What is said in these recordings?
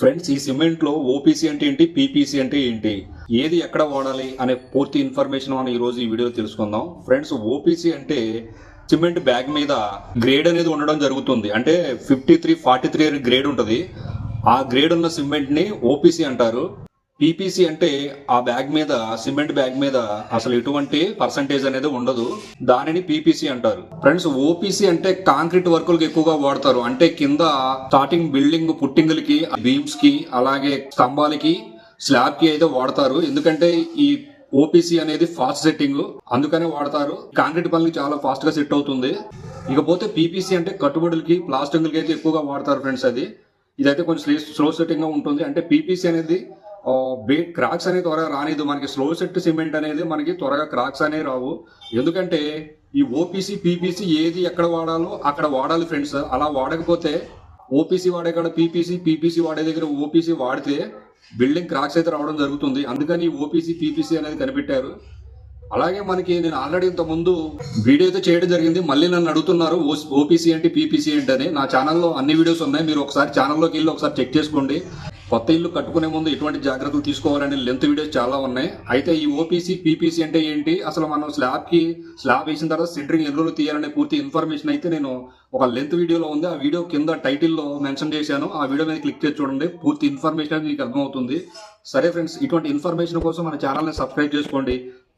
Friends ఈ సిమెంట్లో OPC అంటే ఏంటి? పీపీసీ అంటే ఏంటి? ఏది ఎక్కడ వాడాలి అనే పూర్తి ఇన్ఫర్మేషన్ మనం ఈ రోజు ఈ వీడియో తెలుసుకుందాం. ఫ్రెండ్స్ ఓపీసీ అంటే సిమెంట్ బ్యాగ్ మీద గ్రేడ్ అనేది ఉండడం జరుగుతుంది. అంటే fifty three forty three grade ఉంటుంది. ఆ గ్రేడ్ ఉన్న సిమెంట్ని ఓపీసీ అంటారు. పీపీసీ అంటే ఆ బ్యాగ్ మీద సిమెంట్ బ్యాగ్ మీద అసలు ఎటువంటి పర్సంటేజ్ అనేది ఉండదు. దానిని పీపీసీ అంటారు. ఫ్రెండ్స్ ఓపీసీ అంటే కాంక్రీట్ వర్కులకు ఎక్కువగా వాడతారు. అంటే కింద స్టార్టింగ్ బిల్డింగ్ పుట్టింగులకి బీమ్స్కి అలాగే స్తంభాలకి స్లాబ్కి అయితే వాడతారు. ఎందుకంటే ఈ ఓపీసీ అనేది ఫాస్ట్ సెట్టింగ్ అందుకనే వాడతారు. కాంక్రీట్ పనులకి చాలా ఫాస్ట్గా సెట్ అవుతుంది. ఇకపోతే పీపీసీ అంటే కట్టుబడులకి ప్లాస్టింగ్లకి అయితే ఎక్కువగా వాడతారు ఫ్రెండ్స్ అది. ఇదైతే కొంచెం స్లో సెట్టింగ్గా ఉంటుంది. అంటే పీపీసీ అనేది బే క్రాక్స్ అనేది త్వరగా రానిదు. మనకి స్లో సెట్ సిమెంట్ అనేది మనకి త్వరగా క్రాక్స్ అనేవి రావు. ఎందుకంటే ఈ ఓపీసీ పీపీసీ ఏది ఎక్కడ వాడాలో అక్కడ వాడాలి ఫ్రెండ్స్. అలా వాడకపోతే ఓపీసీ వాడే కాడ పీపీసీ పీపీసీ వాడే దగ్గర ఓపీసీ వాడితే బిల్డింగ్ క్రాక్స్ అయితే రావడం జరుగుతుంది. అందుకని ఓపీసీ పీపీసీ అనేది కనిపెట్టారు. అలాగే మనకి నేను ఆల్రెడీ ఇంత ముందు వీడియో అయితే చేయడం జరిగింది. మళ్ళీ నన్ను అడుగుతున్నారు ఓపీసీ ఏంటి పీపీసీ ఏంటి అని. నా ఛానల్లో అన్ని వీడియోస్ ఉన్నాయి. మీరు ఒకసారి ఛానల్లోకి వెళ్ళి ఒకసారి చెక్ చేసుకోండి. కొత్త ఇల్లు కట్టుకునే ముందు ఎటువంటి జాగ్రత్తలు తీసుకోవాలనే లెంత్ వీడియోస్ చాలా ఉన్నాయి. అయితే ఈ ఓపీసీ పీపీసీ అంటే ఏంటి? అసలు మనం స్లాబ్కి స్లాబ్ వేసిన తర్వాత సెంటరింగ్ ఎన్ని రోజులు తీయాలనే పూర్తి ఇన్ఫర్మేషన్ అయితే నేను ఒక లెంత్ వీడియోలో ఉంది. ఆ వీడియో కింద టైటిల్లో మెన్షన్ చేశాను. ఆ వీడియో మీద క్లిక్ చేసి చూడండి. పూర్తి ఇన్ఫర్మేషన్ అనేది మీకు అర్థమవుతుంది. సరే ఫ్రెండ్స్ ఇటువంటి ఇన్ఫర్మేషన్ కోసం మన ఛానల్ని సబ్స్క్రైబ్ చేసుకోండి.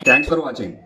Thanks for watching